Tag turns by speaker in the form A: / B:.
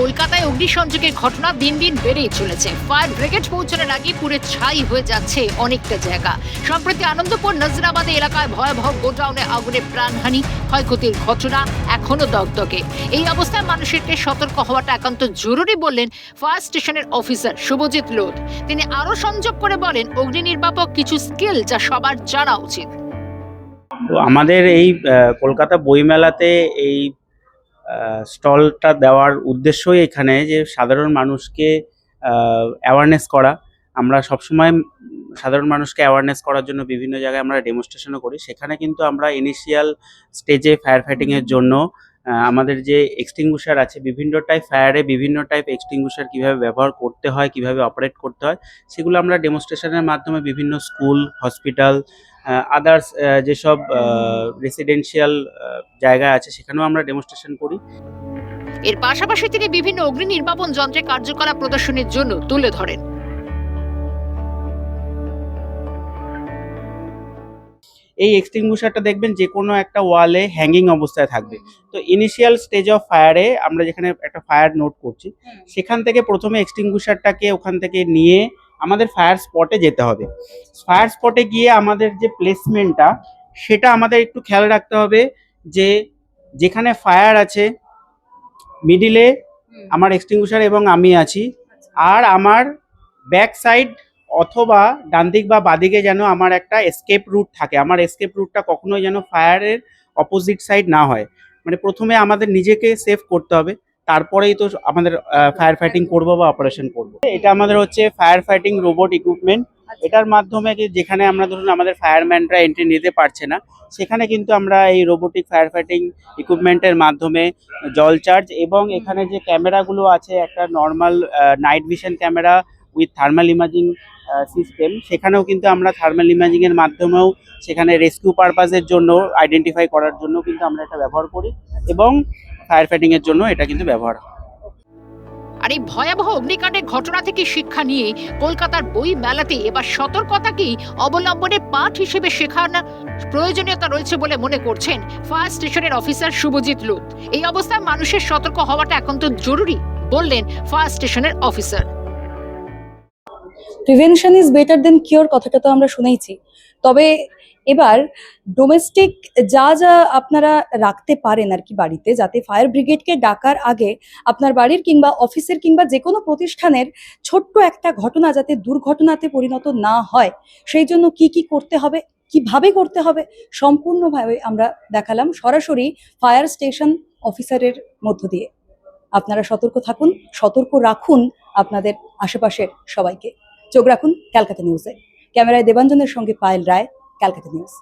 A: কলকাতায় অগ্নিসংযোগের ঘটনা দিন দিন বেড়েই চলেছে। ফায়ার ব্রিগেড পৌঁছানোর আগে পুরো ছাই হয়ে যাচ্ছে অনেকটা জায়গা। সম্প্রতি আনন্দপুর নজরাবাদে এলাকায় ভয়াবহ গোডাউনে আগুনে প্রাণহানি, ক্ষয়ক্ষতির ঘটনা এখনও দগদগে। এই অবস্থায় মানুষেরকে সতর্ক হওয়াটা একান্ত জরুরি বললেন ফায়ার স্টেশনের অফিসার শুভজিৎ লোধ। তিনি আরও সংযোগ করে বলেন, অগ্নি নির্বাপক কিছু স্কিল যা সবার জানা উচিত।
B: আমাদের এই কলকাতা বইমেলাতে এই স্টলটা দেওয়ার উদ্দেশ্যই এখানে যে সাধারণ মানুষকে অ্যাওয়ারনেস করা। আমরা সবসময় সাধারণ মানুষকে অ্যাওয়ারনেস করার জন্য বিভিন্ন জায়গায় আমরা ডেমনস্ট্রেশনও করি। সেখানে কিন্তু আমরা ইনিশিয়াল স্টেজে ফায়ার ফাইটিংয়ের জন্য আমাদের যে এক্সটিংগুশার আছে, বিভিন্ন টাইপ ফায়ারে বিভিন্ন টাইপ এক্সটিংগুশার কীভাবে ব্যবহার করতে হয়, কীভাবে অপারেট করতে হয়, সেগুলো আমরা ডেমনস্ট্রেশনের মাধ্যমে বিভিন্ন স্কুল হসপিটাল আদার্স যেসব রেসিডেন্সিয়াল জায়গা আছে, সেখানেও আমরা ডেমনস্ট্রেশন করি।
A: এর পাশাপাশি তিনি বিভিন্ন অগ্নি নির্বাপন যন্ত্রের কার্যকলাপ প্রদর্শনের জন্য তুলে ধরেন।
B: এই এক্সটিংগুশারটা দেখবেন যে কোনো একটা ওয়ালে হ্যাঙ্গিং অবস্থায় থাকবে। তো ইনিশিয়াল স্টেজ অফ ফায়ারে আমরা যেখানে একটা ফায়ার নোট করছি সেখান থেকে প্রথমে এক্সটিংগুশারটাকে ওখান থেকে নিয়ে আমাদের ফায়ার স্পটে যেতে হবে। ফায়ার স্পটে গিয়ে আমাদের যে প্লেসমেন্টটা সেটা আমাদের একটু খেয়াল রাখতে হবে যে যেখানে ফায়ার আছে মিডিলে আমার এক্সটিংগুশার এবং আমি আছি আর আমার ব্যাক সাইড অথবা ডান দিক বা বাদিকে যেন আমার একটা এসকেপ রুট থাকে। আমার এসকেপ রুটটা কখনোই যেন ফায়ারের অপোজিট সাইড না হয়। মানে প্রথমে আমাদের নিজেকে সেভ করতে হবে, তারপরেই তো আমাদের ফায়ার ফাইটিং করব বা অপারেশন করব। এটা আমাদের হচ্ছে ফায়ার ফাইটিং রোবট ইকুইপমেন্ট এটার মাধ্যমে কি যেখানে আমরা ধরুন আমাদের ফায়ারম্যানরা এন্ট্রি নিতে পারছে না, সেখানে কিন্তু আমরা এই রোবোটিক ফায়ার ফাইটিং ইকুইপমেন্টের মাধ্যমে জল চার্জ এবং এখানে যে ক্যামেরাগুলো আছে, একটা normal night vision camera with thermal imaging system সেখানেও কিন্তু আমরা থার্মাল ইমাজিং এর মাধ্যমেও সেখানে রেস্কিউ পারপাসের জন্য আইডেন্টিফাই করার জন্য কিন্তু আমরা এটা ব্যবহার করি এবং ফায়ার ফাইটিংয়ের জন্য এটা কিন্তু ব্যবহার হয়।
A: আর এই ভয়াবহ অগ্নিকাণ্ডের ঘটনা থেকে শিক্ষা নিয়ে কলকাতার বই মেলাতে এবার সতর্কতাকেই অবলম্বনে পাঠ হিসেবে শেখানোর প্রয়োজনীয়তা রয়েছে বলে মনে করছেন ফায়ার স্টেশনের অফিসার শুভজিৎ লুত এই অবস্থায় মানুষের সতর্ক হওয়াটা একান্ত জরুরি, বললেন ফায়ার স্টেশনের officer.
C: Prevention is better than cure কথাটা তো আমরা শুনেইছি। তবে এবার ডোমেস্টিক যা যা আপনারা রাখতে পারেন আর কি বাড়িতে, যাতে ফায়ার ব্রিগেডকে ডাকার আগে আপনার বাড়ির কিংবা অফিসের কিংবা যে কোনো প্রতিষ্ঠানের ছোট্ট একটা ঘটনা যাতে দুর্ঘটনাতে পরিণত না হয়, সেই জন্য কি কি করতে হবে, কীভাবে করতে হবে, সম্পূর্ণভাবে আমরা দেখালাম সরাসরি ফায়ার স্টেশন অফিসারের মধ্য দিয়ে। আপনারা সতর্ক থাকুন, সতর্ক রাখুন আপনাদের আশেপাশের সবাইকে। চোখ রাখুন ক্যালকাটা নিউজে। ক্যামেরায় দেবাঞ্জনের সঙ্গে পায়েল রায় ক্যালকাটা নিউজ।